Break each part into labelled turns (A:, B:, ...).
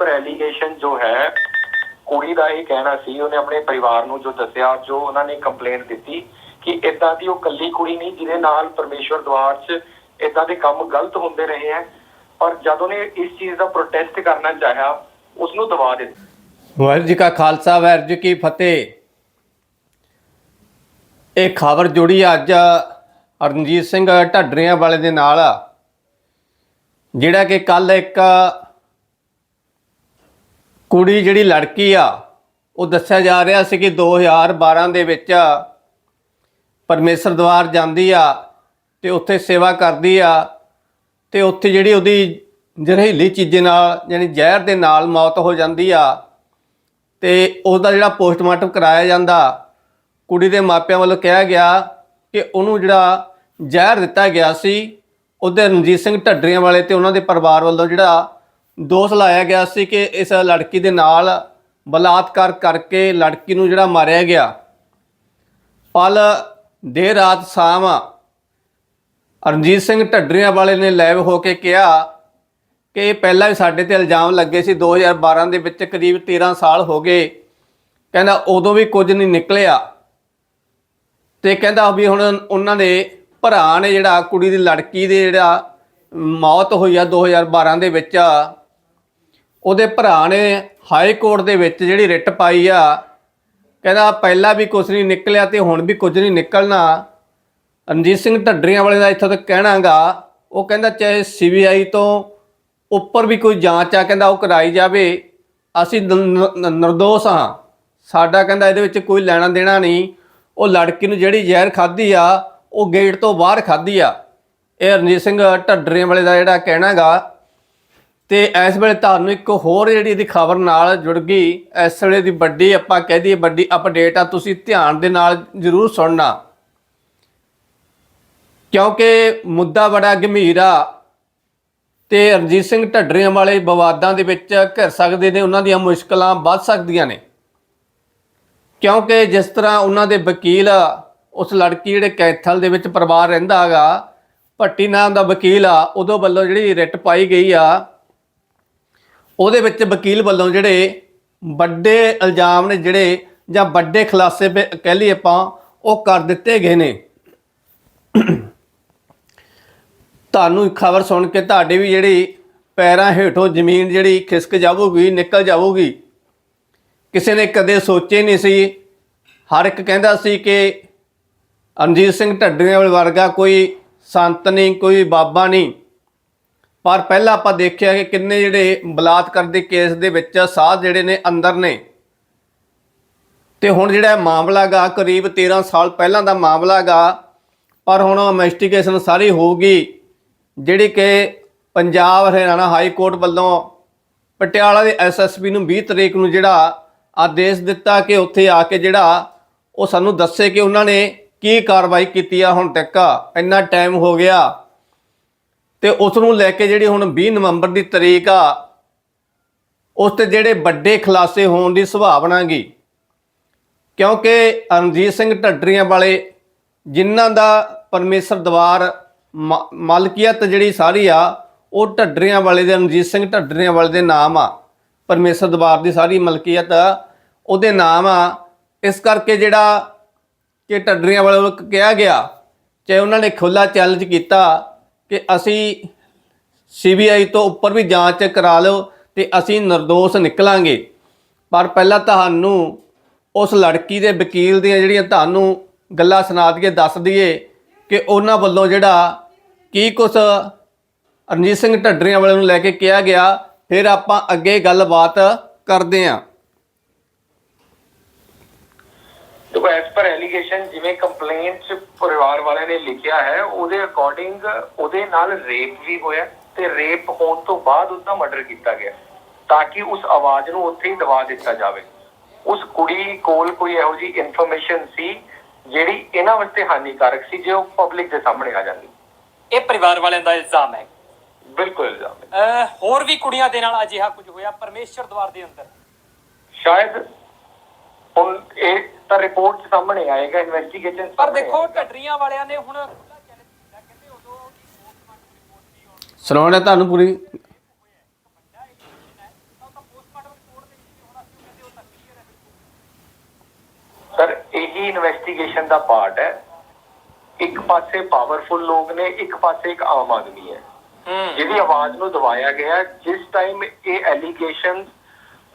A: ਪਰ ਐਲੀਗੇਸ਼ਨ ਜੋ ਹੈ, ਕੁੜੀ ਦਾ ਇਹ ਕਹਿਣਾ ਸੀ, ਉਹਨੇ ਆਪਣੇ ਪਰਿਵਾਰ ਨੂੰ ਜੋ ਦੱਸਿਆ, ਜੋ ਉਹਨਾਂ ਨੇ ਕੰਪਲੇਂਟ ਦਿੱਤੀ ਕਿ ਇਦਾਂ ਦੀ ਉਹ ਕੱਲੀ ਕੁੜੀ ਨਹੀਂ, ਜਿਹਦੇ ਨਾਲ ਪਰਮੇਸ਼ਵਰ ਦਵਾਰ 'ਚ ਇਦਾਂ ਦੇ ਕੰਮ ਗਲਤ ਹੁੰਦੇ ਰਹੇ ਹੈ ਪਰ ਜਦੋਂ ਨੇ ਇਸ ਚੀਜ਼ ਦਾ ਪ੍ਰੋਟੈਸਟ ਕਰਨਾ ਚਾਹਿਆ ਉਸ ਨੂੰ ਦਬਾ ਦਿੱਤਾ।
B: ਵਾਹਿਗੁਰੂ ਜੀ ਕਾ ਖਾਲਸਾ, ਵਾਹਿਗੁਰੂ ਜੀ ਕੀ ਫਤਿਹ। ਇਹ ਖਬਰ ਜੁੜੀ ਅੱਜ ਰਣਜੀਤ ਸਿੰਘ ਢੱਡਰੀਆਂ ਵਾਲੇ ਦੇ ਨਾਲ ਜਿਹੜਾ ਕਿ ਕੱਲ ਇੱਕ ਕੁੜੀ ਜਿਹੜੀ ਲੜਕੀ ਆ, ਉਹ ਦੱਸਿਆ ਜਾ ਰਿਹਾ ਸੀ ਕਿ 2012 ਦੇ ਵਿੱਚ ਪਰਮੇਸ਼ਰ ਦਵਾਰ ਜਾਂਦੀ ਆ ਤੇ ਉੱਥੇ ਸੇਵਾ ਕਰਦੀ ਆ ਤੇ ਉੱਥੇ ਜਿਹੜੀ ਉਹਦੀ ਜ਼ਹਿਰੀਲੀ ਚੀਜ਼ੇ ਨਾਲ ਯਾਨੀ ਜ਼ਹਿਰ ਦੇ ਨਾਲ ਮੌਤ ਹੋ ਜਾਂਦੀ ਆ ਤੇ ਉਹਦਾ ਜਿਹੜਾ ਪੋਸਟਮਾਰਟਮ ਕਰਾਇਆ ਜਾਂਦਾ, ਕੁੜੀ ਦੇ ਮਾਪਿਆਂ ਵੱਲੋਂ ਕਿਹਾ ਗਿਆ ਕਿ ਉਹਨੂੰ ਜਿਹੜਾ ਜ਼ਹਿਰ ਦਿੱਤਾ ਗਿਆ ਸੀ, ਉਹਦੇ ਰਣਜੀਤ ਸਿੰਘ ਢੱਡਰੀਆਂ ਵਾਲੇ ਤੇ ਉਹਨਾਂ ਦੇ ਪਰਿਵਾਰ ਵੱਲੋਂ ਜਿਹੜਾ ਦੋਸ਼ ਲਾਇਆ ਗਿਆ ਸੀ ਕਿ ਇਸ ਲੜਕੀ ਦੇ ਨਾਲ ਬਲਾਤਕਾਰ ਕਰਕੇ ਲੜਕੀ ਨੂੰ ਜਿਹੜਾ ਮਾਰਿਆ ਗਿਆ। ਪਲ ਦੇਰ ਰਾਤ ਸ਼ਾਮ ਰਣਜੀਤ ਸਿੰਘ ਢੱਡਰੀਆਂ ਵਾਲੇ ਨੇ ਲਾਈਵ ਹੋ ਕੇ ਕਿਹਾ ਕਿ ਇਹ ਪਹਿਲਾਂ ਵੀ ਸਾਡੇ ਤੇ ਇਲਜ਼ਾਮ ਲੱਗੇ ਸੀ 2012 ਦੇ ਵਿੱਚ ਕਰੀਬ 13 ਸਾਲ ਹੋ ਗਏ। ਕਹਿੰਦਾ ਉਦੋਂ ਵੀ ਕੁਝ ਨਹੀਂ ਨਿਕਲਿਆ। ਤੇ ਕਹਿੰਦਾ ਵੀ ਹੁਣ ਉਹਨਾਂ ਦੇ ਭਰਾ ਨੇ ਜਿਹੜਾ ਕੁੜੀ ਦੀ ਲੜਕੀ ਦੇ ਜਿਹੜਾ ਮੌਤ ਹੋਈ ਆ 2012 ਦੇ ਵਿੱਚ ਉਹਦੇ ਭਰਾ ਨੇ ਹਾਈ ਕੋਰਟ ਦੇ ਵਿੱਚ ਜਿਹੜੀ ਰਿਟ ਪਾਈ ਆ, ਕਹਿੰਦਾ ਪਹਿਲਾਂ ਵੀ ਕੁਝ ਨਹੀਂ ਨਿਕਲਿਆ ਤੇ ਹੁਣ ਵੀ ਕੁਝ ਨਹੀਂ ਨਿਕਲਣਾ। ਰਣਜੀਤ ਸਿੰਘ ਢੱਡਰੀਆਂ ਵਾਲੇ ਦਾ ਇੱਥੋਂ ਤੱਕ ਕਹਿਣਾਗਾ, ਉਹ ਕਹਿੰਦਾ ਚਾਹੇ ਸੀਬੀਆਈ ਤੋਂ ਉੱਪਰ ਵੀ ਕੋਈ ਜਾਂਚ ਆ, ਕਹਿੰਦਾ ਉਹ ਕਰਾਈ ਜਾਵੇ, ਅਸੀਂ ਨਿਰਦੋਸ਼ ਹਾਂ। ਸਾਡਾ ਕਹਿੰਦਾ ਇਹਦੇ ਵਿੱਚ ਕੋਈ ਲੈਣਾ ਦੇਣਾ ਨਹੀਂ। ਉਹ ਲੜਕੀ ਨੂੰ ਜਿਹੜੀ ਜ਼ਹਿਰ ਖਾਧੀ ਆ, ਉਹ ਗੇਟ ਤੋਂ ਬਾਹਰ ਖਾਧੀ ਆ। ਇਹ ਰਣਜੀਤ ਸਿੰਘ ਢੱਡਰੀਆਂ ਵਾਲੇ ਦਾ ਜਿਹੜਾ ਕਹਿਣਾਗਾ ਤੇ ਇਸ ਵੇਲੇ ਤੁਹਾਨੂੰ ਇੱਕ ਹੋਰ ਜਿਹੜੀ ਇਹਦੀ ਖਬਰ ਨਾਲ ਜੁੜ ਗਈ। ਇਸ ਵੇਲੇ ਦੀ ਵੱਡੀ ਆਪਾਂ ਕਹਿ ਦਈਏ ਵੱਡੀ ਅਪਡੇਟ ਆ, ਤੁਸੀਂ ਧਿਆਨ ਦੇ ਨਾਲ ਜ਼ਰੂਰ ਸੁਣਨਾ। ਕਿਉਂਕਿ ਮੁੱਦਾ ਬੜਾ ਗੰਭੀਰ ਆ ਤੇ ਰਣਜੀਤ ਸਿੰਘ ਢੱਡਰੀਆਂ ਵਾਲੇ ਵਿਵਾਦਾਂ ਦੇ ਵਿੱਚ ਘਿਰ ਸਕਦੇ ਨੇ, ਉਹਨਾਂ ਦੀਆਂ ਮੁਸ਼ਕਲਾਂ ਵੱਧ ਸਕਦੀਆਂ ਨੇ। ਕਿਉਂਕਿ ਜਿਸ ਤਰ੍ਹਾਂ ਉਹਨਾਂ ਦੇ ਵਕੀਲ ਉਸ ਲੜਕੀ ਜਿਹੜੇ ਕੈਥਲ ਦੇ ਵਿੱਚ ਪਰਿਵਾਰ ਰਹਿੰਦਾ ਹੈਗਾ, ਭੱਟੀ ਨਾਮ ਦਾ ਵਕੀਲ ਆ, ਉਹਦੋਂ ਵੱਲੋਂ ਜਿਹੜੀ ਰਿਟ ਪਾਈ ਗਈ ਆ ਉਹਦੇ ਵਿੱਚ ਵਕੀਲ ਵੱਲੋਂ ਜਿਹੜੇ ਵੱਡੇ ਇਲਜ਼ਾਮ ਨੇ ਜਿਹੜੇ ਜਾਂ ਵੱਡੇ ਖੁਲਾਸੇ ਪੇ- ਕਹਿ ਲਈਏ ਆਪਾਂ, ਉਹ ਕਰ ਦਿੱਤੇ ਗਏ ਨੇ। ਤੁਹਾਨੂੰ ਖਬਰ ਸੁਣ ਕੇ ਤੁਹਾਡੇ ਵੀ ਜਿਹੜੀ ਪੈਰਾਂ ਹੇਠੋਂ ਜ਼ਮੀਨ ਜਿਹੜੀ ਖਿਸਕ ਜਾਊਗੀ, ਨਿਕਲ ਜਾਊਗੀ। ਕਿਸੇ ਨੇ ਕਦੇ ਸੋਚੇ ਨਹੀਂ ਸੀ। ਹਰ ਇੱਕ ਕਹਿੰਦਾ ਸੀ ਕਿ ਰਣਜੀਤ ਸਿੰਘ ਢੱਡਰੀਆਂ ਵਰਗਾ ਕੋਈ ਸੰਤ ਨਹੀਂ, ਕੋਈ ਬਾਬਾ ਨਹੀਂ। ਪਰ ਪਹਿਲਾਂ ਆਪਾਂ ਦੇਖਿਆ ਕਿ ਕਿੰਨੇ ਜਿਹੜੇ ਬਲਾਤਕਾਰ ਦੇ ਕੇਸ ਦੇ ਵਿੱਚ ਸਾਧ ਜਿਹੜੇ ਨੇ ਅੰਦਰ ਨੇ। ਤੇ ਹੁਣ ਜਿਹੜਾ ਮਾਮਲਾ ਗਾ, ਕਰੀਬ 13 ਸਾਲ ਪਹਿਲਾਂ ਦਾ ਮਾਮਲਾ ਗਾ, ਪਰ ਹੁਣ ਇਨਵੈਸਟੀਗੇਸ਼ਨ ਸਾਰੀ ਹੋਊਗੀ, ਜਿਹੜੀ ਕਿ ਪੰਜਾਬ ਹਰਿਆਣਾ ਹਾਈ ਕੋਰਟ ਵੱਲੋਂ ਪਟਿਆਲਾ ਦੇ ਐਸਐਸਪੀ ਨੂੰ 20 ਤਰੀਕ ਨੂੰ ਜਿਹੜਾ ਆਦੇਸ਼ ਦਿੱਤਾ ਕਿ ਉੱਥੇ ਆ ਕੇ ਜਿਹੜਾ ਉਹ ਸਾਨੂੰ ਦੱਸੇ ਕਿ ਉਹਨਾਂ ਨੇ ਕੀ ਕਾਰਵਾਈ ਕੀਤੀ ਆ ਹੁਣ ਤੱਕ। ਇੰਨਾ ਟਾਈਮ ਹੋ ਗਿਆ। ਤੇ ਉਸ ਨੂੰ ਲੈ ਕੇ ਜਿਹੜੀ ਹੁਣ 20 ਨਵੰਬਰ ਦੀ ਤਰੀਕ ਆ, ਉਸ ਤੇ ਜਿਹੜੇ ਵੱਡੇ ਖੁਲਾਸੇ ਹੋਣ ਦੀ ਸੰਭਾਵਨਾ ਗਈ ਕਿਉਂਕਿ ਰਣਜੀਤ ਸਿੰਘ ਢੱਡਰੀਆਂ ਵਾਲੇ ਜਿਨ੍ਹਾਂ ਦਾ ਪਰਮੇਸ਼ਰ ਦਵਾਰ ਮ- ਮਲਕੀਅਤ ਜਿਹੜੀ ਸਾਰੀ ਆ, ਉਹ ਢੱਡਰੀਆਂ ਵਾਲੇ ਦੇ ਰਣਜੀਤ ਸਿੰਘ ਢੱਡਰੀਆਂ ਵਾਲੇ ਦੇ ਨਾਮ ਆ। ਪਰਮੇਸ਼ਰ ਦਵਾਰ ਦੀ ਸਾਰੀ ਮਲਕੀਅਤ ਉਹਦੇ ਨਾਮ ਆ। ਇਸ ਕਰਕੇ ਜਿਹੜਾ ਕਿ ਢੱਡਰੀਆਂ ਵਾਲੇ ਨੂੰ ਕਿਹਾ ਗਿਆ, ਚਾਹੇ ਉਹਨਾਂ ਨੇ ਖੁੱਲਾ ਚੈਲੰਜ ਕੀਤਾ ਕਿ ਅਸੀਂ ਸੀਬੀਆਈ ਤੋਂ ਉੱਪਰ ਵੀ ਜਾਂਚ ਕਰਾ ਲਓ ਤੇ ਅਸੀਂ ਨਿਰਦੋਸ਼ ਨਿਕਲਾਂਗੇ। ਪਰ ਪਹਿਲਾਂ ਤੁਹਾਨੂੰ ਉਸ ਲੜਕੀ ਦੇ ਵਕੀਲ ਦੀਆਂ ਜਿਹੜੀਆਂ ਤੁਹਾਨੂੰ ਗੱਲਾਂ ਸੁਣਾ ਦਈਏ, ਦੱਸ ਦਈਏ ਕਿ ਉਹਨਾਂ ਵੱਲੋਂ ਜਿਹੜਾ ਕੀ ਕੁਛ ਰਣਜੀਤ ਸਿੰਘ ਢੱਡਰੀਆਂ ਵਾਲੇ ਨੂੰ ਲੈ ਕੇ ਕਿਹਾ ਗਿਆ, ਫਿਰ ਆਪਾਂ ਅੱਗੇ ਗੱਲਬਾਤ ਕਰਦੇ ਹਾਂ।
A: ਦੇਖੋ ਐਸ ਪਰ ਐਲੀਗੇਸ਼ਨ ਜਿਵੇਂ ਕੰਪਲੇਂਟ ਚ ਪਰਿਵਾਰ ਵਾਲਿਆਂ ਨੇ ਲਿਖਿਆ ਹੈ ਉਹਦੇ ਅਕੋਰਡਿੰਗ ਉਹਦੇ ਨਾਲ ਰੇਪ ਵੀ ਹੋਇਆ ਤੇ ਰੇਪ ਹੋਣ ਤੋਂ ਬਾਅਦ ਉਹਦਾ ਮਰਡਰ ਕੀਤਾ ਗਿਆ ਤਾਂ ਕਿ ਉਸ ਆਵਾਜ਼ ਨੂੰ ਉੱਥੇ ਹੀ ਦਬਾ ਦਿੱਤਾ ਜਾਵੇ। ਉਸ ਕੁੜੀ ਕੋਲ ਕੋਈ ਇਹੋ ਜੀ ਇਨਫੋਰਮੇਸ਼ਨ ਸੀ ਜਿਹੜੀ ਇਹਨਾਂ ਵਾਸਤੇ ਹਾਨੀਕਾਰਕ ਸੀ ਜੇ ਉਹ ਪਬਲਿਕ ਦੇ ਸਾਹਮਣੇ ਆ ਜਾਂਦੀ।
C: ਇਹ ਪਰਿਵਾਰ ਵਾਲਿਆਂ ਦਾ ਇਲਜ਼ਾਮ ਹੈ।
A: ਬਿਲਕੁਲ ਇਲਜ਼ਾਮ ਹੈ।
C: ਹੋਰ ਵੀ ਕੁੜੀਆਂ ਦੇ ਨਾਲ ਅਜਿਹਾ ਕੁਝ ਹੋਇਆ ਪਰਮੇਸ਼ਰ ਦਵਾਰ ਦੇ ਅੰਦਰ?
A: ਸ਼ਾਇਦ ਹੁਣ ਇਹ ਤਾਂ ਰਿਪੋਰਟ ਸਾਹਮਣੇ ਆਏਗਾ ਇਨਵੈਸਟੀਗੇਸ਼ਨ
C: ਪਰ ਦੇਖੋ ਢੱਡਰੀਆਂ ਵਾਲਿਆਂ ਨੇ ਹੁਣ
B: ਸੁਣਾਉਣਾ ਤੁਹਾਨੂੰ ਪੂਰੀ?
A: ਸਰ ਇਹ ਹੀ ਇਨਵੈਸਟੀਗੇਸ਼ਨ ਦਾ ਪਾਰਟ ਹੈ। ਇੱਕ ਪਾਸੇ ਪਾਵਰਫੁਲ ਲੋਕ ਨੇ ਇੱਕ ਪਾਸੇ ਇੱਕ ਆਮ ਆਦਮੀ ਹੈ। ਜਿਹਦੀ ਆਵਾਜ਼ ਨੂੰ ਦਬਾਇਆ ਗਿਆ ਜਿਸ ਟਾਈਮ ਇਹ ਐਲੀਗੇਸ਼ਨ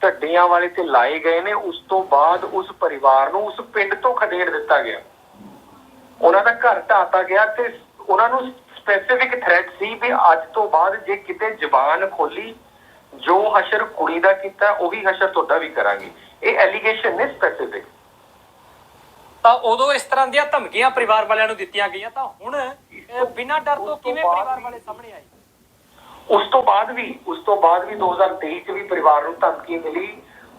A: ਢੱਡੀਆਂ ਵਾਲੇ ਤੇ ਲਾਏ ਗਏ ਨੇ ਉਸ ਤੋਂ ਬਾਅਦ ਉਸ ਪਰਿਵਾਰ ਨੂੰ ਉਸ ਪਿੰਡ ਤੋਂ ਖਦੇੜ ਦਿੱਤਾ ਗਿਆ। ਉਹਨਾਂ ਦਾ ਘਰ ਢਾਤਾ ਗਿਆ ਤੇ ਉਹਨਾਂ ਨੂੰ ਸਪੈਸੀਫਿਕ ਥ੍ਰੈਟ ਸੀ ਵੀ ਅੱਜ ਤੋਂ ਬਾਅਦ ਜੇ ਕਿਤੇ ਜ਼ਬਾਨ ਖੋਲੀ ਜੋ ਹਸ਼ਰ ਕੁੜੀ ਦਾ ਕੀਤਾ ਉਹੀ ਹਸ਼ਰ ਤੁਹਾਡਾ ਵੀ ਕਰਾਂਗੇ। ਇਹ ਐਲੀਗੇਸ਼ਨ ਨੇ ਸਪੈਸੀਫਿਕ
C: ਤਾਂ ਉਦੋਂ ਇਸ ਤਰ੍ਹਾਂ ਦੀਆਂ ਧਮਕੀਆਂ ਪਰਿਵਾਰ ਵਾਲਿਆਂ ਨੂੰ ਦਿੱਤੀਆਂ ਗਈਆਂ ਤਾਂ ਹੁਣ ਬਿਨਾਂ ਡਰ ਤੋਂ ਕਿਵੇਂ ਪਰਿਵਾਰ ਵਾਲੇ ਸਾਹਮਣੇ ਆਏ?
A: ਉਸ ਤੋਂ ਬਾਅਦ ਵੀ, ਉਸ ਤੋਂ ਬਾਅਦ ਵੀ 2023 ਚ ਵੀ ਪਰਿਵਾਰ ਨੂੰ ਧਮਕੀ ਮਿਲੀ।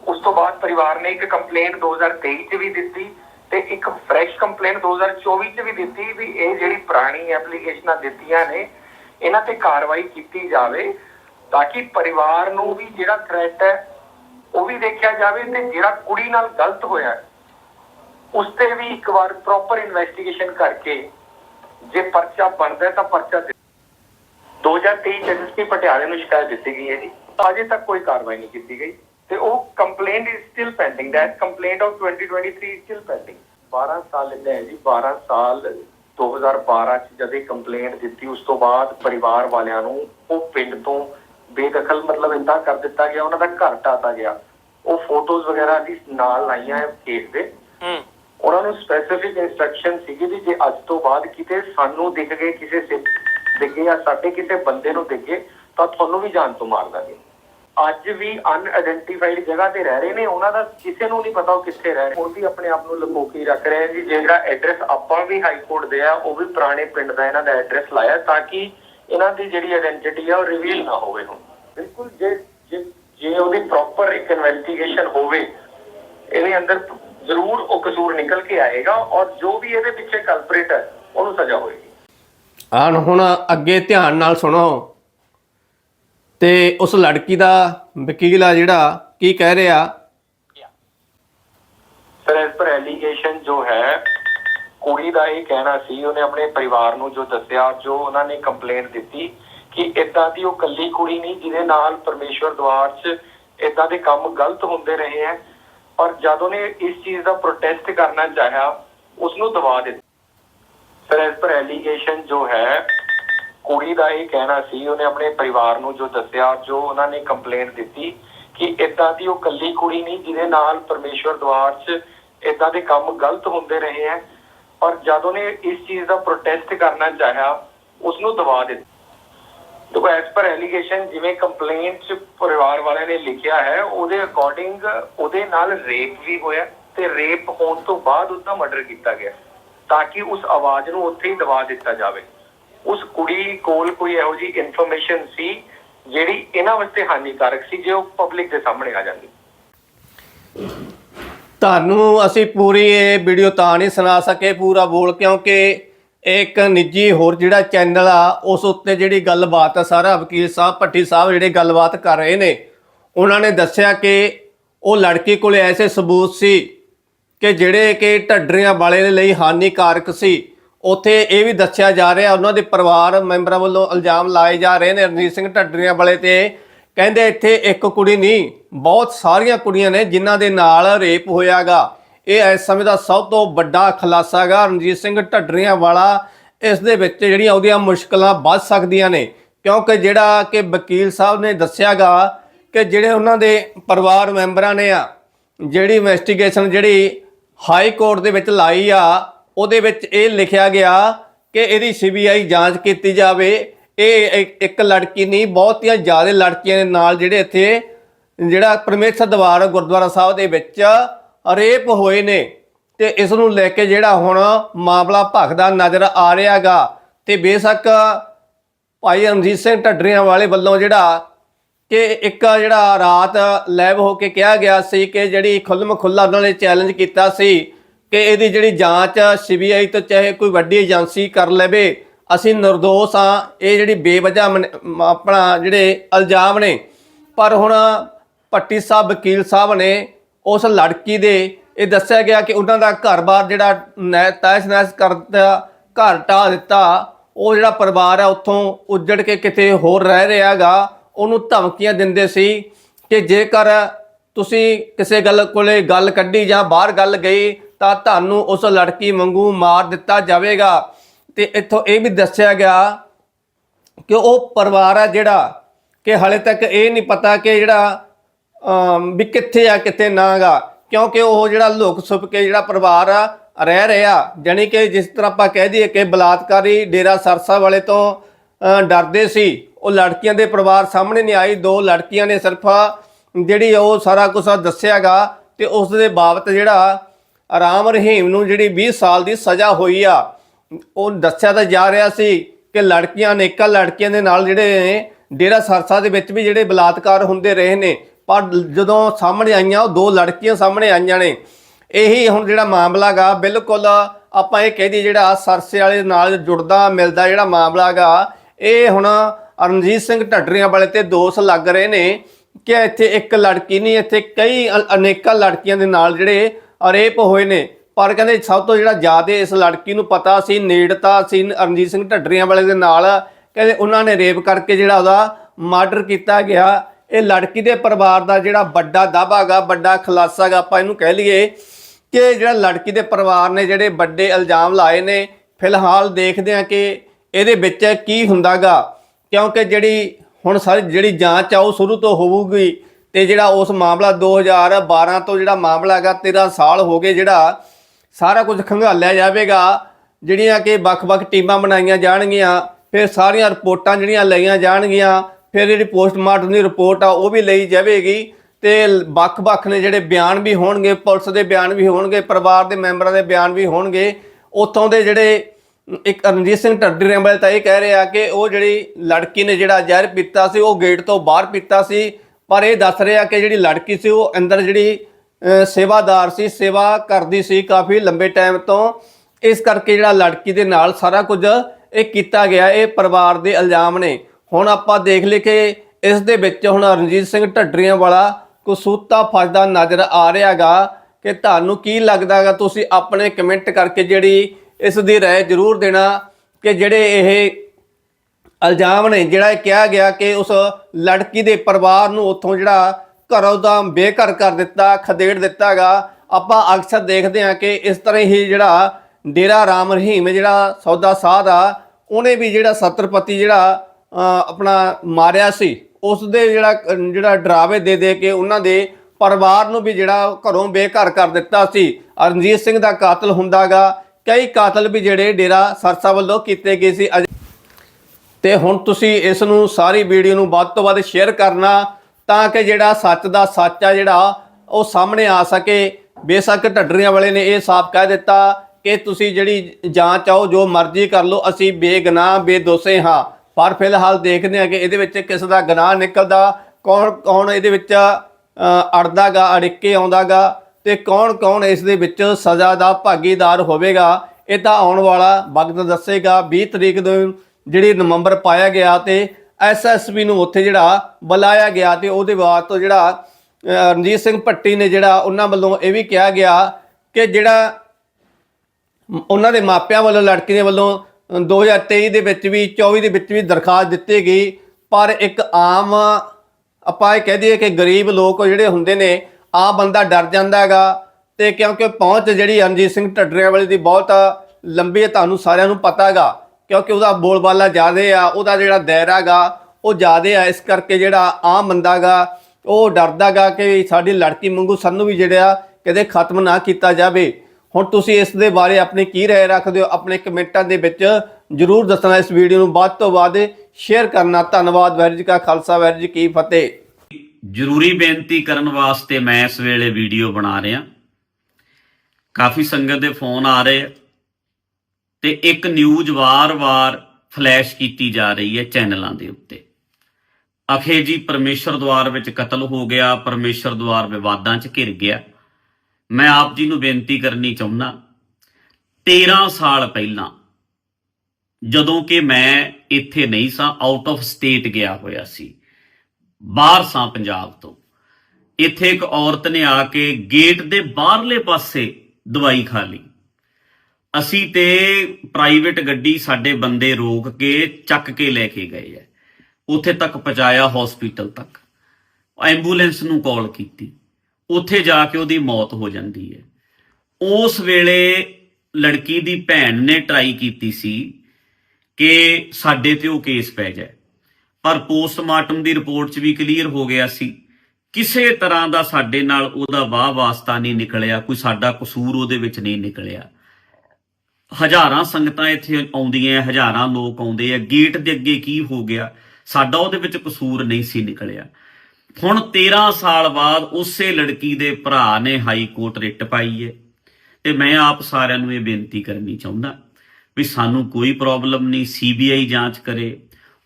A: ਉਸ ਤੋਂ ਬਾਅਦ ਪਰਿਵਾਰ ਨੇ ਇੱਕ ਕੰਪਲੇਂਟ 2023 ਚ ਵੀ ਦਿੱਤੀ ਤੇ ਇੱਕ ਫਰੈਸ਼ ਕੰਪਲੇਂਟ 2024 ਚ ਵੀ ਦਿੱਤੀ ਵੀ ਇਹ ਜਿਹੜੀ ਪੁਰਾਣੀ ਐਪਲੀਕੇਸ਼ਨਾਂ ਦਿੱਤੀਆਂ ਨੇ, ਇਹਨਾਂ ਤੇ ਕਾਰਵਾਈ ਕੀਤੀ ਜਾਵੇ ਤਾਂ ਕਿ ਪਰਿਵਾਰ ਨੂੰ ਵੀ ਜਿਹੜਾ ਥ੍ਰੈਟ ਹੈ, ਉਹ ਵੀ ਦੇਖਿਆ ਜਾਵੇ ਤੇ ਜਿਹੜਾ ਕੁੜੀ ਨਾਲ ਗਲਤ ਹੋਇਆ, ਉਸ ਤੇ ਵੀ ਇੱਕ ਵਾਰ ਪ੍ਰੋਪਰ ਇਨਵੈਸਟੀਗੇਸ਼ਨ ਕਰਕੇ ਜੇ ਪਰਚਾ ਬਣਦਾ ਤਾਂ ਪਰਚਾ 2023 ਚ ਐਸਐਸਪੀ ਪਟਿਆਲੇ ਨੂੰ ਸ਼ਿਕਾਇਤ ਦਿੱਤੀ ਗਈ ਹੈ ਜੀ। ਅਜੇ ਤੱਕ ਕੋਈ ਕਾਰਵਾਈ ਨਹੀਂ ਕੀਤੀ ਗਈ ਤੇ ਉਹ complaint is still pending that complaint of 2023 is still pending 12 ਸਾਲ ਇੱਦਾਂ ਹੈ ਜੀ 12 ਸਾਲ 2012 ਚ ਜਦ ਇਹ ਕੰਪਲੇਂਟ ਦਿੱਤੀ ਉਸ ਤੋਂ ਬਾਅਦ ਪਰਿਵਾਰ ਵਾਲਿਆਂ ਨੂੰ ਉਹ ਪਿੰਡ ਤੋਂ ਬੇਦਖਲ ਮਤਲਬ ਇੰਦਾ ਕਰ ਦਿੱਤਾ ਗਿਆ ਉਹਨਾਂ ਦਾ ਘਰ ਢਾਤਾ ਗਿਆ। ਉਹ ਫੋਟੋਜ਼ ਵਗੈਰਾ ਦੀ ਨਾਲ ਲਾਈਆਂ ਹੈ ਕੇਸ ਦੇ।
C: ਹੂੰ।
A: ਉਹਨਾਂ ਨੂੰ ਸਪੈਸੀਫਿਕ ਇਨਸਟਰਕਸ਼ਨ ਸੀਗੀ ਵੀ ਜੇ ਅੱਜ ਤੋਂ ਬਾਅਦ ਕਿਤੇ ਸਾਨੂੰ ਦਿਖ ਗਏ ਕਿਸੇ ਸੇ ਜਾਂ ਸਾਡੇ ਕਿਸੇ ਬੰਦੇ ਨੂੰ ਦਿਖ ਤਾਂ ਤੁਹਾਨੂੰ ਵੀ ਜਾਨ ਤੋਂ ਮਾਰ ਦਾਂਗੇ। ਅੱਜ ਵੀ ਅਨਆਇਡੈਂਟੀਫਾਈਡ ਜਗ੍ਹਾ ਤੇ ਰਹਿ ਰਹੇ ਨੇ, ਉਹਨਾਂ ਦਾ ਕਿਸੇ ਨੂੰ ਨਹੀਂ ਪਤਾ ਉਹ ਕਿੱਥੇ ਰਹਿ ਰਹੇ। ਉਹ ਵੀ ਆਪਣੇ ਆਪ ਨੂੰ ਲੁਕੋ ਕੇ ਰੱਖ ਰਹੇ ਜੀ, ਜਿਹੜਾ ਐਡਰੈਸ ਆਪਾਂ ਵੀ ਹਾਈ ਕੋਰਟ ਦੇ ਆ, ਉਹ ਵੀ ਪੁਰਾਣੇ ਪਿੰਡ ਦਾ ਇਹਨਾਂ ਦਾ ਐਡਰੈਸ ਲਾਇਆ ਤਾਂ ਕਿ ਇਹਨਾਂ ਦੀ ਜਿਹੜੀ ਆਇਡੈਂਟੀਟੀ ਆ, ਉਹ ਰਿਵੀਲ ਨਾ ਹੋਵੇ ਹੁਣ। ਬਿਲਕੁਲ, ਜੇ ਜੇ ਜੇ ਉਹਦੀ ਪ੍ਰੋਪਰ ਇੱਕ ਇਨਵੈਸਟੀਗੇਸ਼ਨ ਹੋਵੇ, ਇਹਦੇ ਅੰਦਰ ਜ਼ਰੂਰ ਉਹ ਕਸੂਰ ਨਿਕਲ ਕੇ ਆਏਗਾ ਔਰ ਜੋ ਵੀ ਇਹਦੇ ਪਿੱਛੇ ਕਲਪਰੇਟ ਹੈ, ਉਹਨੂੰ ਸਜ਼ਾ ਹੋਏਗੀ।
B: ਆਨ ਹੁਣ ਅੱਗੇ ਧਿਆਨ ਨਾਲ ਸੁਣੋ। ਤੇ ਉਸ ਲੜਕੀ ਦਾ ਵਕੀਲ ਆ ਜਿਹੜਾ, ਕੀ ਕਹਿ ਰਿਹਾ?
A: ਸਰ ਐਸ ਪਰ ਐਲੀਗੇਸ਼ਨ ਜੋ ਹੈ, ਕੁੜੀ ਦਾ ਇਹ ਕਹਿਣਾ ਸੀ, ਉਹਨੇ ਆਪਣੇ ਪਰਿਵਾਰ ਨੂੰ ਜੋ ਦੱਸਿਆ, ਜੋ ਉਹਨਾਂ ਨੇ ਕੰਪਲੇਂਟ ਦਿੱਤੀ ਕਿ ਇਦਾਂ ਦੀ ਉਹ ਕੱਲੀ ਕੁੜੀ ਨਹੀਂ, ਜਿਹਦੇ ਨਾਲ ਪਰਮੇਸ਼ਵਰ ਦਵਾਰ 'ਚ ਇਦਾਂ ਦੇ ਕੰਮ ਗਲਤ ਹੁੰਦੇ ਰਹੇ ਹੈ। ਪਰ ਜਦ ਉਹਨੇ ਇਸ ਚੀਜ਼ ਦਾ ਪ੍ਰੋਟੈਸਟ ਕਰਨਾ ਚਾਹਿਆ ਉਸ ਨੂੰ ਦਬਾ ਦਿੱਤਾ। ਸਰ ਐਸ ਪਰ ਐਲੀਗੇਸ਼ਨ ਜੋ ਹੈ, ਕੁੜੀ ਦਾ ਇਹ ਕਹਿਣਾ ਸੀ, ਉਹਨੇ ਆਪਣੇ ਪਰਿਵਾਰ ਨੂੰ ਜੋ ਦੱਸਿਆ, ਜੋ ਉਹਨਾਂ ਨੇ ਕੰਪਲੇਂਟ ਦਿੱਤੀ ਕਿ ਇਦਾਂ ਦੀ ਉਹ ਕੱਲੀ ਕੁੜੀ ਨਹੀਂ, ਜਿਹਦੇ ਨਾਲ ਪਰਮੇਸ਼ਵਰ ਦਵਾਰ 'ਚ ਇਦਾਂ ਦੇ ਕੰਮ ਗਲਤ ਹੁੰਦੇ ਰਹੇ ਹੈ। ਪਰ ਜਦ ਉਹਨੇ ਇਸ ਚੀਜ਼ ਦਾ ਪ੍ਰੋਟੈਸਟ ਕਰਨਾ ਚਾਹਿਆ ਉਸ ਨੂੰ ਦਬਾ ਦਿੱਤਾ। ਦੇਖੋ ਐਸ ਪਰ ਐਲੀਗੇਸ਼ਨ ਜਿਵੇਂ ਕੰਪਲੇਂਟ ਚ ਪਰਿਵਾਰ ਵਾਲਿਆਂ ਨੇ ਲਿਖਿਆ ਹੈ, ਉਹਦੇ ਅਕੋਰਡਿੰਗ ਉਹਦੇ ਨਾਲ ਰੇਪ ਵੀ ਹੋਇਆ ਤੇ ਰੇਪ ਹੋਣ ਤੋਂ ਬਾਅਦ ਉਹਦਾ ਮਰਡਰ ਕੀਤਾ ਗਿਆ। ਤਾਂ ਕਿ ਉਸ ਆਵਾਜ਼ ਨੂੰ ਉੱਥੇ ਹੀ ਦਬਾ ਦਿੱਤਾ ਜਾਵੇ। ਉਸ ਕੁੜੀ ਕੋਲ ਕੋਈ ਇਹੋ ਜੀ ਇਨਫੋਰਮੇਸ਼ਨ ਸੀ, ਜਿਹੜੀ ਇਹਨਾਂ ਵਾਸਤੇ ਹਾਨੀਕਾਰਕ ਸੀ, ਜੇ ਉਹ ਪਬਲਿਕ ਦੇ ਸਾਹਮਣੇ ਆ ਜਾਂਦੀ।
B: ਤੁਹਾਨੂੰ ਅਸੀਂ ਪੂਰੀ ਇਹ ਵੀਡੀਓ ਤਾਂ ਨਹੀਂ ਸੁਣਾ ਸਕੇ ਪੂਰਾ ਬੋਲ, ਕਿਉਂਕਿ ਇਹ ਇੱਕ ਨਿੱਜੀ ਹੋਰ ਜਿਹੜਾ ਚੈਨਲ ਆ, ਉਸ ਉੱਤੇ ਜਿਹੜੀ ਗੱਲਬਾਤ ਆ, ਸਾਰਾ ਵਕੀਲ ਸਾਹਿਬ, ਭੱਟੀ ਸਾਹਿਬ ਜਿਹੜੇ ਗੱਲਬਾਤ ਕਰ ਰਹੇ ਨੇ, ਉਹਨਾਂ ਨੇ ਦੱਸਿਆ ਕਿ ਉਹ ਲੜਕੀ ਕੋਲੇ ਐਸੇ ਸਬੂਤ ਸੀ ਕਿ ਜਿਹੜੇ ਕਿ ਢੱਡਰੀਆਂ ਵਾਲੇ ਦੇ ਲਈ ਹਾਨੀਕਾਰਕ ਸੀ। ਉੱਥੇ ਇਹ ਵੀ ਦੱਸਿਆ ਜਾ ਰਿਹਾ, ਉਹਨਾਂ ਦੇ ਪਰਿਵਾਰ ਮੈਂਬਰਾਂ ਵੱਲੋਂ ਇਲਜ਼ਾਮ ਲਾਏ ਜਾ ਰਹੇ ਨੇ। ਰਣਜੀਤ ਸਿੰਘ ਢੱਡਰੀਆਂ ਵਾਲੇ ਤੇ ਕਹਿੰਦੇ ਇੱਥੇ ਇੱਕ ਕੁੜੀ ਨਹੀਂ, ਬਹੁਤ ਸਾਰੀਆਂ ਕੁੜੀਆਂ ਨੇ ਜਿਨ੍ਹਾਂ ਦੇ ਨਾਲ ਰੇਪ ਹੋਇਆਗਾ। ਇਹ ਇਸ ਸਮੇਂ ਦਾ ਸਭ ਤੋਂ ਵੱਡਾ ਖੁਲਾਸਾ ਗਾ ਰਣਜੀਤ ਸਿੰਘ ਢੱਡਰੀਆਂ ਵਾਲਾ ਇਸ ਦੇ ਵਿੱਚ ਜਿਹੜੀਆਂ ਉਹਦੀਆਂ ਮੁਸ਼ਕਲਾਂ ਵੱਧ ਸਕਦੀਆਂ ਨੇ। ਕਿਉਂਕਿ ਜਿਹੜਾ ਕਿ ਵਕੀਲ ਸਾਹਿਬ ਨੇ ਦੱਸਿਆਗਾ ਕਿ ਜਿਹੜੇ ਉਹਨਾਂ ਦੇ ਪਰਿਵਾਰ ਮੈਂਬਰਾਂ ਨੇ ਆ, ਜਿਹੜੀ ਇਨਵੈਸਟੀਗੇਸ਼ਨ ਜਿਹੜੀ ਹਾਈ ਕੋਰਟ ਦੇ ਵਿੱਚ ਲਾਈ ਆ, ਉਹਦੇ ਵਿੱਚ ਇਹ ਲਿਖਿਆ ਗਿਆ ਕਿ ਇਹਦੀ ਸੀਬੀਆਈ ਜਾਂਚ ਕੀਤੀ ਜਾਵੇ। ਇਹ ਇੱਕ- ਲੜਕੀ ਨਹੀਂ, ਬਹੁਤੀਆਂ ਜ਼ਿਆਦਾ ਲੜਕੀਆਂ ਦੇ ਨਾਲ ਜਿਹੜੇ ਇੱਥੇ, ਜਿਹੜਾ ਪਰਮੇਸ਼ਰ ਦਵਾਰ ਗੁਰਦੁਆਰਾ ਸਾਹਿਬ ਦੇ ਵਿੱਚ ਰੇਪ ਹੋਏ ਨੇ। ਤੇ ਇਸ ਨੂੰ ਲੈ ਕੇ ਜਿਹੜਾ ਹੁਣ ਮਾਮਲਾ ਭਖਦਾ ਨਜ਼ਰ ਆ ਰਿਹਾਗਾ ਤੇ ਬੇਸ਼ੱਕ ਭਾਈ ਰਣਜੀਤ ਸਿੰਘ ਢੱਡਰੀਆਂ ਵਾਲੇ ਵੱਲੋਂ ਜਿਹੜਾ ਕਿ ਇੱਕ ਜਿਹੜਾ ਰਾਤ ਲੈਬ ਹੋ ਕੇ ਕਿਹਾ ਗਿਆ ਸੀ ਕਿ ਜਿਹੜੀ ਖੁੱਲਮ ਖੁੱਲਾ ਉਹਨਾਂ ਨੇ ਚੈਲੰਜ ਕੀਤਾ ਸੀ ਕਿ ਇਹਦੀ ਜਿਹੜੀ ਜਾਂਚ ਸੀਬੀਆਈ ਤੋਂ ਚਾਹੇ ਕੋਈ ਵੱਡੀ ਏਜੰਸੀ ਕਰ ਲਵੇ, ਅਸੀਂ ਨਿਰਦੋਸ਼ ਆ, ਇਹ ਜਿਹੜੀ ਬੇਵਜ੍ਹਾ ਮਨ- ਆਪਣਾ ਜਿਹੜੇ ਇਲਜ਼ਾਮ ਨੇ, ਪਰ ਹੁਣ ਭੱਟੀ ਸਾਹਿਬ, ਵਕੀਲ ਸਾਹਿਬ ਨੇ ਉਸ ਲੜਕੀ ਦੇ ਇਹ ਦੱਸਿਆ ਗਿਆ ਕਿ ਉਹਨਾਂ ਦਾ ਘਰ-ਬਾਰ ਜਿਹੜਾ ਨੈ, ਤਹਿਸ-ਨਹਿਸ ਕਰ ਦਿੱਤਾ ਘਰ ਢਾਹ ਦਿੱਤਾ, ਉਹ ਜਿਹੜਾ ਪਰਿਵਾਰ ਹੈ ਉੱਥੋਂ ਉੱਜੜ ਕੇ ਕਿਤੇ ਹੋਰ ਰਹਿ ਰਿਹਾਗਾ ਉਹਨੂੰ ਧਮਕੀਆਂ ਦਿੰਦੇ ਸੀ ਕਿ ਜੇਕਰ ਤੁਸੀਂ ਕਿਸੇ ਗੱਲ ਕੋਲੇ ਗੱਲ ਕੱਢੀ ਜਾਂ ਬਾਹਰ ਗੱਲ ਗਈ ਤਾਂ ਤੁਹਾਨੂੰ ਉਸ ਲੜਕੀ ਵਾਂਗੂ ਮਾਰ ਦਿੱਤਾ ਜਾਵੇਗਾ। ਤੇ ਇੱਥੋਂ ਇਹ ਵੀ ਦੱਸਿਆ ਗਿਆ ਕਿ ਉਹ ਪਰਿਵਾਰ ਆ ਜਿਹੜਾ ਕਿ ਹਲੇ ਤੱਕ ਇਹ ਨਹੀਂ ਪਤਾ ਕਿ ਜਿਹੜਾ ਵੀ ਕਿੱਥੇ ਆ, ਕਿੱਥੇ ਨਾ ਗਾ। ਕਿਉਂਕਿ ਉਹ ਜਿਹੜਾ ਲੁਕ ਛੁਪ ਕੇ ਜਿਹੜਾ ਪਰਿਵਾਰ ਆ, ਰਹਿ ਰਿਹਾ ਜਾਣੀ ਕਿ ਜਿਸ ਤਰ੍ਹਾਂ ਆਪਾਂ ਕਹਿ ਦਈਏ ਕਿ ਬਲਾਤਕਾਰੀ ਡੇਰਾ ਸਰਸਾ ਵਾਲੇ ਤੋਂ ਡਰਦੇ ਸੀ। ਉਹ ਲੜਕੀਆਂ ਦੇ ਪਰਿਵਾਰ ਸਾਹਮਣੇ ਨਹੀਂ ਆਈ, ਦੋ ਲੜਕੀਆਂ ਨੇ ਸਿਰਫ ਜਿਹੜੀ ਉਹ ਸਾਰਾ ਕੁਝ ਦੱਸਿਆਗਾ ਤੇ ਉਸ ਦੇ ਬਾਬਤ ਜਿਹੜਾ ਰਾਮ ਰਹੀਮ ਨੂੰ ਜਿਹੜੀ 20 ਸਾਲ ਦੀ ਸਜ਼ਾ ਹੋਈ ਆ, ਉਹ ਦੱਸਿਆ ਤਾਂ ਜਾ ਰਿਹਾ ਸੀ ਕਿ ਲੜਕੀਆਂ ਅਨੇਕਾਂ ਲੜਕੀਆਂ ਦੇ ਨਾਲ ਜਿਹੜੇ ਡੇਰਾ ਸਰਸਾ ਦੇ ਵਿੱਚ ਵੀ ਜਿਹੜੇ ਬਲਾਤਕਾਰ ਹੁੰਦੇ ਰਹੇ ਨੇ, ਪਰ ਜਦੋਂ ਸਾਹਮਣੇ ਆਈਆਂ, ਉਹ ਦੋ ਲੜਕੀਆਂ ਸਾਹਮਣੇ ਆਈਆਂ ਨੇ। ਇਹੀ ਹੁਣ ਜਿਹੜਾ ਮਾਮਲਾ ਗਾ ਬਿਲਕੁਲ ਆਪਾਂ ਇਹ ਕਹਿ ਦਈਏ ਜਿਹੜਾ ਸਰਸੇ ਵਾਲੇ ਨਾਲ ਜੁੜਦਾ, ਮਿਲਦਾ ਜਿਹੜਾ ਮਾਮਲਾ ਗਾ ਇਹ ਹੁਣ ਰਣਜੀਤ ਸਿੰਘ ਢੱਡਰੀਆਂ ਵਾਲੇ ਤੇ ਦੋਸ਼ ਲੱਗ ਰਹੇ ਨੇ ਕਿ ਇੱਥੇ ਇੱਕ ਲੜਕੀ ਨਹੀਂ, ਇੱਥੇ ਕਈ ਅਨੇਕਾਂ ਲੜਕੀਆਂ ਦੇ ਨਾਲ ਜਿਹੜੇ ਰੇਪ ਹੋਏ ਨੇ। ਪਰ ਕਹਿੰਦੇ ਸਭ ਤੋਂ ਜਿਹੜਾ ਜ਼ਿਆਦਾ ਇਸ ਲੜਕੀ ਨੂੰ ਪਤਾ ਸੀ, ਨੇੜਤਾ ਸੀ ਰਣਜੀਤ ਸਿੰਘ ਢੱਡਰੀਆਂ ਵਾਲੇ ਦੇ ਨਾਲ, ਕਹਿੰਦੇ ਉਹਨਾਂ ਨੇ ਰੇਪ ਕਰਕੇ ਜਿਹੜਾ ਉਹਦਾ ਮਰਡਰ ਕੀਤਾ ਗਿਆ। ਇਹ ਲੜਕੀ ਦੇ ਪਰਿਵਾਰ ਦਾ ਜਿਹੜਾ ਵੱਡਾ ਦਾਅਵਾ ਗਾ, ਵੱਡਾ ਖੁਲਾਸਾ ਗਾ, ਆਪਾਂ ਇਹਨੂੰ ਕਹਿ ਲਈਏ ਕਿ ਜਿਹੜਾ ਲੜਕੀ ਦੇ ਪਰਿਵਾਰ ਨੇ ਜਿਹੜੇ ਵੱਡੇ ਇਲਜ਼ਾਮ ਲਾਏ ਨੇ, ਫਿਲਹਾਲ ਦੇਖਦੇ ਹਾਂ ਕਿ ਇਹਦੇ ਵਿੱਚ ਕੀ ਹੁੰਦਾਗਾ ਕਿਉਂਕਿ ਜਿਹੜੀ ਹੁਣ ਸਾਰੀ ਜਿਹੜੀ ਜਾਂਚ ਆ ਉਹ ਸ਼ੁਰੂ ਤੋਂ ਹੋਊਗੀ ਤੇ ਜਿਹੜਾ ਉਸ ਮਾਮਲਾ 2012 ਤੋਂ ਜਿਹੜਾ ਮਾਮਲਾ ਹੈਗਾ 13 ਸਾਲ ਹੋ ਗਏ ਜਿਹੜਾ, ਸਾਰਾ ਕੁਝ ਖੰਗਾਲਿਆ ਜਾਵੇਗਾ, ਜਿਹੜੀਆਂ ਕਿ ਵੱਖ-ਵੱਖ ਟੀਮਾਂ ਬਣਾਈਆਂ ਜਾਣਗੀਆਂ, ਫਿਰ ਸਾਰੀਆਂ ਰਿਪੋਰਟਾਂ ਜਿਹੜੀਆਂ ਲਈਆਂ ਜਾਣਗੀਆਂ, ਫਿਰ ਜਿਹੜੀ ਪੋਸਟਮਾਰਟਮ ਦੀ ਰਿਪੋਰਟ ਆ ਉਹ ਵੀ ਲਈ ਜਾਵੇਗੀ, ਤੇ ਵੱਖ-ਵੱਖ ਨੇ ਜਿਹੜੇ ਬਿਆਨ ਵੀ ਹੋਣਗੇ, ਪੁਲਿਸ ਦੇ ਬਿਆਨ ਵੀ ਹੋਣਗੇ, ਪਰਿਵਾਰ ਦੇ ਮੈਂਬਰਾਂ ਦੇ ਬਿਆਨ ਵੀ ਹੋਣਗੇ, ਉੱਥੋਂ ਦੇ ਜਿਹੜੇ ਇੱਕ ਰਣਜੀਤ ਸਿੰਘ ਢੱਡੀ ਰੈਂਬਲ ਤਾਂ ਇਹ ਕਹਿ ਰਿਹਾ ਕਿ ਉਹ ਜਿਹੜੀ ਲੜਕੀ ਨੇ ਜਿਹੜਾ ਜ਼ਹਿਰ ਪੀਤਾ ਸੀ, ਉਹ ਗੇਟ ਤੋਂ ਬਾਹਰ ਪੀਤਾ ਸੀ, ਪਰ ਇਹ ਦੱਸ ਰਿਹਾ ਕਿ ਜਿਹੜੀ ਲੜਕੀ ਸੀ, ਉਹ ਅੰਦਰ ਜਿਹੜੀ ਸੇਵਾਦਾਰ ਸੀ, ਸੇਵਾ ਕਰਦੀ ਸੀ ਕਾਫੀ ਲੰਬੇ ਟਾਈਮ ਤੋਂ। ਇਸ ਕਰਕੇ ਜਿਹੜਾ ਲੜਕੀ ਦੇ ਨਾਲ ਸਾਰਾ ਕੁਝ ਇਹ ਕੀਤਾ ਗਿਆ, ਇਹ ਪਰਿਵਾਰ ਦੇ ਇਲਜ਼ਾਮ ਨੇ। ਹੁਣ ਆਪਾਂ ਦੇਖ ਲਏ ਕਿ ਇਸ ਦੇ ਵਿੱਚ ਹੁਣ ਰਣਜੀਤ ਸਿੰਘ ਢੱਡਰੀਆਂ ਵਾਲਾ ਕਸੂਤਾ ਫਸਦਾ ਨਜ਼ਰ ਆ ਰਿਹਾਗਾ ਕਿ ਤੁਹਾਨੂੰ ਕੀ ਲੱਗਦਾਗਾ ਤੁਸੀਂ ਆਪਣੇ ਕਮੈਂਟ ਕਰਕੇ ਜਿਹੜੀ ਇਸ ਦੀ ਰਾਏ ਜ਼ਰੂਰ ਦੇਣਾ ਕਿ ਜਿਹੜੇ ਇਹ ਇਲਜ਼ਾਮ ਨੇ, ਜਿਹੜਾ ਇਹ ਕਿਹਾ ਗਿਆ ਕਿ ਉਸ ਲੜਕੀ ਦੇ ਪਰਿਵਾਰ ਨੂੰ ਉੱਥੋਂ ਜਿਹੜਾ ਘਰੋਂ ਦਾ ਬੇਘਰ ਕਰ ਦਿੱਤਾ, ਖਦੇੜ ਦਿੱਤਾਗਾ ਆਪਾਂ ਅਕਸਰ ਦੇਖਦੇ ਹਾਂ ਕਿ ਇਸ ਤਰ੍ਹਾਂ ਹੀ ਜਿਹੜਾ ਡੇਰਾ ਰਾਮ ਰਹੀਮ, ਜਿਹੜਾ ਸੌਦਾ ਸਾਧ ਆ, ਉਹਨੇ ਵੀ ਜਿਹੜਾ ਸਤਰਪਤੀ ਜਿਹੜਾ ਆਪਣਾ ਮਾਰਿਆ ਸੀ, ਉਸ ਦੇ ਜਿਹੜਾ ਜਿਹੜਾ ਡਰਾਵੇ ਦੇ ਦੇ ਕੇ ਉਹਨਾਂ ਦੇ ਪਰਿਵਾਰ ਨੂੰ ਵੀ ਜਿਹੜਾ ਘਰੋਂ ਬੇਘਰ ਕਰ ਦਿੱਤਾ ਸੀ। ਰਣਜੀਤ ਸਿੰਘ ਦਾ ਕਾਤਲ ਹੁੰਦਾਗਾ ਕਈ ਕਾਤਲ ਵੀ ਜਿਹੜੇ ਡੇਰਾ ਸਰਸਾ ਵੱਲੋਂ ਕੀਤੇ ਗਏ ਸੀ। ਅਜੇ ਤੇ ਹੁਣ ਤੁਸੀਂ ਇਸ ਨੂੰ ਸਾਰੀ ਵੀਡੀਓ ਨੂੰ ਵੱਧ ਤੋਂ ਵੱਧ ਸ਼ੇਅਰ ਕਰਨਾ ਤਾਂ ਕਿ ਜਿਹੜਾ ਸੱਚ ਦਾ ਸੱਚ ਆ ਜਿਹੜਾ ਉਹ ਸਾਹਮਣੇ ਆ ਸਕੇ। ਬੇਸ਼ੱਕ ਢੱਡਰੀਆਂ ਵਾਲੇ ਨੇ ਇਹ ਸਾਫ਼ ਕਹਿ ਦਿੱਤਾ ਕਿ ਤੁਸੀਂ ਜਿਹੜੀ ਜਾਂਚ ਆਓ ਜੋ ਮਰਜ਼ੀ ਕਰ ਲਓ ਅਸੀਂ ਬੇਗਨਾਹ ਬੇਦੋਸ਼ੇ ਹਾਂ। ਪਰ ਫਿਲਹਾਲ ਦੇਖਦੇ ਹਾਂ ਕਿ ਇਹਦੇ ਵਿੱਚ ਕਿਸ ਦਾ ਗੁਨਾਹ ਨਿਕਲਦਾ ਕੌਣ ਕੌਣ ਇਹਦੇ ਵਿੱਚ ਅ, ਅੜਦਾਗਾ ਅੜਿੱਕੇ ਆਉਂਦਾਗਾ। ਤੇ ਕੌਣ ਕੌਣ ਇਸ ਦੇ ਵਿੱਚ ਸਜ਼ਾ ਦਾ ਭਾਗੀਦਾਰ ਹੋਵੇਗਾ ਇਹ ਤਾਂ ਆਉਣ ਵਾਲਾ ਵਕਤ ਦੱਸੇਗਾ। 20 ਤਰੀਕ ਨੂੰ ਜਿਹੜੀ ਨਵੰਬਰ ਪਾਇਆ ਗਿਆ ਤੇ ਐਸਐਸਪੀ ਨੂੰ ਉੱਥੇ ਜਿਹੜਾ ਬੁਲਾਇਆ ਗਿਆ ਤੇ ਉਹਦੇ ਬਾਅਦ ਤੋਂ ਜਿਹੜਾ ਰਣਜੀਤ ਸਿੰਘ ਭੱਟੀ ਨੇ ਜਿਹੜਾ ਉਹਨਾਂ ਵੱਲੋਂ ਇਹ ਵੀ ਕਿਹਾ ਗਿਆ ਕਿ ਜਿਹੜਾ ਉਹਨਾਂ ਦੇ ਮਾਪਿਆਂ ਵੱਲੋਂ ਲੜਕੀ ਦੇ ਵੱਲੋਂ ਅ, 2023 ਦੇ ਵਿੱਚ ਵੀ 24 ਦੇ ਵਿੱਚ ਵੀ ਦਰਖਾਸਤ ਦਿੱਤੀ ਗਈ। ਪਰ ਇੱਕ ਆਮ ਆਪਾਂ ਇਹ ਕਹਿ ਦਈਏ ਕਿ ਗਰੀਬ ਲੋਕ ਜਿਹੜੇ ਹੁੰਦੇ ਨੇ ਆ ਬੰਦਾ ਡਰ ਜਾਂਦਾ ਹੈਗਾ ਤੇ ਕਿਉਂਕਿ ਪਹੁੰਚ ਜਿਹੜੀ ਰਣਜੀਤ ਸਿੰਘ ਢੱਡਰਿਆਂ ਵਾਲੀ ਦੀ ਬਹੁਤ ਲੰਬੀ ਹੈ, ਤੁਹਾਨੂੰ ਸਾਰਿਆਂ ਨੂੰ ਪਤਾ ਹੈਗਾ, ਕਿਉਂਕਿ ਉਹਦਾ ਬੋਲਬਾਲਾ ਜ਼ਿਆਦੇ ਆ, ਉਹਦਾ ਜਿਹੜਾ ਦਾਇਰਾ ਗਾ ਉਹ ਜ਼ਿਆਦੇ ਆ, ਇਸ ਕਰਕੇ ਜਿਹੜਾ ਆਮ ਬੰਦਾ ਗਾ ਉਹ ਡਰਦਾਗਾ ਕਿ ਸਾਡੀ ਲੜਕੀ ਮੰਗੂ ਸਾਨੂੰ ਵੀ ਜਿਹੜਾ ਕਦੇ ਖਤਮ ਨਾ ਕੀਤਾ ਜਾਵੇ। ਹੁਣ ਤੁਸੀਂ ਇਸ ਦੇ ਬਾਰੇ ਆਪਣੀ ਕੀ ਰਾਏ ਰੱਖਦੇ ਹੋ? ਆਪਣੇ ਕਮੈਂਟਾਂ ਦੇ ਵਿੱਚ ਜਰੂਰ ਦੱਸਣਾ ਇਸ ਵੀਡੀਓ ਨੂੰ। ਵੱਧ ਤੋਂ ਵੱਧ ਸ਼ੇਅਰ ਕਰਨਾ। ਧੰਨਵਾਦ। ਵਾਹਿਗੁਰੂ ਜੀ ਕਾ ਖਾਲਸਾ। ਵਾਹਿਗੁਰੂ ਜੀ ਕੀ ਫਤਿਹ।
D: ਜ਼ਰੂਰੀ ਬੇਨਤੀ ਕਰਨ ਵਾਸਤੇ ਮੈਂ ਇਸ ਵੇਲੇ ਵੀਡੀਓ ਬਣਾ ਰਿਹਾ। ਕਾਫੀ ਸੰਗਤ ਦੇ ਫੋਨ ਆ ਰਹੇ ਆ ਤੇ ਇੱਕ ਨਿਊਜ਼ ਵਾਰ-ਵਾਰ ਫਲੈਸ਼ ਕੀਤੀ ਜਾ ਰਹੀ ਹੈ ਚੈਨਲਾਂ ਦੇ ਉੱਤੇ। ਅਖੇ ਜੀ, ਪਰਮੇਸ਼ਰ ਦਵਾਰ ਵਿੱਚ ਕਤਲ ਹੋ ਗਿਆ, ਪਰਮੇਸ਼ਰ ਦਵਾਰ ਵਿਵਾਦਾਂ 'ਚ ਘਿਰ ਗਿਆ। ਮੈਂ ਆਪ ਜੀ ਨੂੰ ਬੇਨਤੀ ਕਰਨੀ ਚਾਹੁੰਦਾ 13 ਸਾਲ ਪਹਿਲਾਂ ਜਦੋਂ ਕਿ ਮੈਂ ਇੱਥੇ ਨਹੀਂ ਸਾਂ ਆਊਟ ਆਫ ਸਟੇਟ ਗਿਆ ਹੋਇਆ ਸੀ। ਬਾਹਰ ਸਾਂ ਪੰਜਾਬ ਤੋਂ। ਇੱਥੇ ਇੱਕ ਔਰਤ ਨੇ ਆ ਕੇ ਗੇਟ ਦੇ ਬਾਹਰਲੇ ਪਾਸੇ ਦਵਾਈ ਖਾ ਲਈ। ਅਸੀਂ ਤੇ ਪ੍ਰਾਈਵੇਟ ਗੱਡੀ ਸਾਡੇ ਬੰਦੇ ਰੋਕ ਕੇ, ਚੱਕ ਕੇ ਲੈ ਕੇ ਗਏ ਐ ਉੱਥੇ ਤੱਕ ਪਹੁੰਚਾਇਆ ਹਸਪੀਟਲ ਤੱਕ। ਐਂਬੂਲੈਂਸ ਨੂੰ ਕਾਲ ਕੀਤੀ। ਉੱਥੇ ਜਾ ਕੇ ਉਹਦੀ ਮੌਤ ਹੋ ਜਾਂਦੀ ਹੈ। ਉਸ ਵੇਲੇ ਲੜਕੀ ਦੀ ਭੈਣ ਨੇ ਟਰਾਈ ਕੀਤੀ ਸੀ ਕਿ ਸਾਡੇ ਤੇ ਉਹ ਕੇਸ ਪੈ ਜਾਏ। ਪਰ ਪੋਸਟਮਾਰਟਮ ਦੀ ਰਿਪੋਰਟ 'ਚ ਵੀ ਕਲੀਅਰ ਹੋ ਗਿਆ ਸੀ। ਕਿਸੇ ਤਰ੍ਹਾਂ ਦਾ ਸਾਡੇ ਨਾਲ ਉਹਦਾ ਵਾਹ ਵਾਸਤਾ ਨਹੀਂ ਨਿਕਲਿਆ, ਕੋਈ ਸਾਡਾ ਕਸੂਰ ਉਹਦੇ ਵਿੱਚ ਨਹੀਂ ਨਿਕਲਿਆ। ਹਜ਼ਾਰਾਂ ਸੰਗਤਾਂ ਇੱਥੇ ਆਉਂਦੀਆਂ ਹਜ਼ਾਰਾਂ ਲੋਕ ਆਉਂਦੇ ਆ ਗੇਟ ਦੇ ਅੱਗੇ ਕੀ ਹੋ ਗਿਆ? ਸਾਡਾ ਉਹਦੇ ਵਿੱਚ ਕਸੂਰ ਨਹੀਂ ਸੀ ਨਿਕਲਿਆ। ਹੁਣ 13 ਸਾਲ ਬਾਅਦ ਉਸੇ ਲੜਕੀ ਦੇ ਭਰਾ ਨੇ ਹਾਈ ਕੋਰਟ ਰਿਟ ਪਾਈ ਹੈ ਤੇ ਮੈਂ ਆਪ ਸਾਰਿਆਂ ਨੂੰ ਇਹ ਬੇਨਤੀ ਕਰਨੀ ਚਾਹੁੰਦਾ ਵੀ ਸਾਨੂੰ ਕੋਈ ਪ੍ਰੋਬਲਮ ਨਹੀਂ, ਸੀਬੀਆਈ ਜਾਂਚ ਕਰੇ।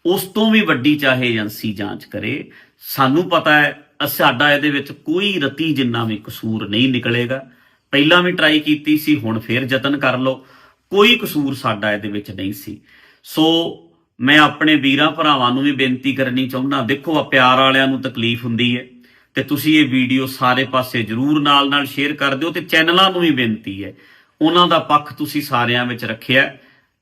D: ਉਸ ਤੋਂ ਵੀ ਵੱਡੀ ਚਾਹੇ ਏਜੰਸੀ ਜਾਂਚ ਕਰੇ, ਸਾਨੂੰ ਪਤਾ ਹੈ ਸਾਡਾ ਇਹਦੇ ਵਿੱਚ ਕੋਈ ਰਤੀ ਜਿੰਨਾ ਵੀ ਕਸੂਰ ਨਹੀਂ ਨਿਕਲੇਗਾ। ਪਹਿਲਾਂ ਵੀ ਟਰਾਈ ਕੀਤੀ ਸੀ, ਹੁਣ ਫੇਰ ਯਤਨ ਕਰ ਲਓ। ਕੋਈ ਕਸੂਰ ਸਾਡਾ ਇਹਦੇ ਵਿੱਚ ਨਹੀਂ ਸੀ। ਸੋ ਮੈਂ ਆਪਣੇ ਵੀਰਾਂ ਭਰਾਵਾਂ ਨੂੰ ਵੀ ਬੇਨਤੀ ਕਰਨੀ ਚਾਹੁੰਦਾ, ਦੇਖੋ ਆ ਪਿਆਰ ਵਾਲਿਆਂ ਨੂੰ ਤਕਲੀਫ ਹੁੰਦੀ ਹੈ, ਤੇ ਤੁਸੀਂ ਇਹ ਵੀਡੀਓ ਸਾਰੇ ਪਾਸੇ ਜਰੂਰ ਨਾਲ ਨਾਲ ਸ਼ੇਅਰ ਕਰ ਦਿਓ, ਤੇ ਚੈਨਲਾਂ ਨੂੰ ਵੀ ਬੇਨਤੀ ਹੈ, ਉਹਨਾਂ ਦਾ ਪੱਖ ਤੁਸੀਂ ਸਾਰਿਆਂ ਵਿੱਚ ਰੱਖਿਆ।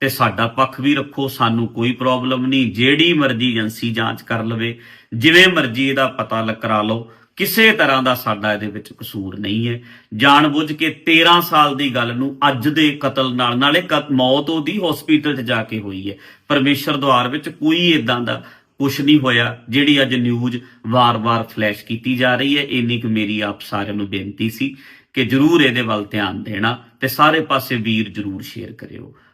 D: ਤੇ ਸਾਡਾ ਪੱਖ ਵੀ ਰੱਖੋ, ਸਾਨੂੰ ਕੋਈ ਪ੍ਰੋਬਲਮ ਨਹੀਂ। ਜਿਹੜੀ ਮਰਜ਼ੀ ਏਜੰਸੀ ਜਾਂਚ ਕਰ ਲਵੇ, ਜਿਵੇਂ ਮਰਜ਼ੀ ਇਹਦਾ ਪਤਾ ਲ ਕਰਾ ਲਓ। ਕਿਸੇ ਤਰ੍ਹਾਂ ਦਾ ਸਾਡਾ ਇਹਦੇ ਵਿੱਚ ਕਸੂਰ ਨਹੀਂ ਹੈ। ਜਾਣਬੁੱਝ ਕੇ 13 ਸਾਲ ਦੀ ਗੱਲ ਨੂੰ ਅੱਜ ਦੇ ਕਤਲ ਨਾਲ, ਨਾਲੇ ਕ- ਮੌਤ ਉਹਦੀ ਹਸਪੀਟਲ 'ਚ ਜਾ ਕੇ ਹੋਈ ਹੈ। ਪਰਮੇਸ਼ਰ ਦੁਆਰ ਵਿੱਚ ਕੋਈ ਇਦਾਂ ਦਾ ਕੁਝ ਨਹੀਂ ਹੋਇਆ, ਜਿਹੜੀ ਅੱਜ ਨਿਊਜ਼ ਵਾਰ-ਵਾਰ ਫਲੈਸ਼ ਕੀਤੀ ਜਾ ਰਹੀ ਹੈ। ਇੰਨੀ ਕੁ ਮੇਰੀ ਆਪ ਸਾਰਿਆਂ ਨੂੰ ਬੇਨਤੀ ਸੀ ਕਿ ਜਰੂਰ ਇਹਦੇ ਵੱਲ ਧਿਆਨ ਦੇਣਾ ਤੇ ਸਾਰੇ ਪਾਸੇ ਵੀਰ ਜਰੂਰ ਸ਼ੇਅਰ ਕਰਿਓ।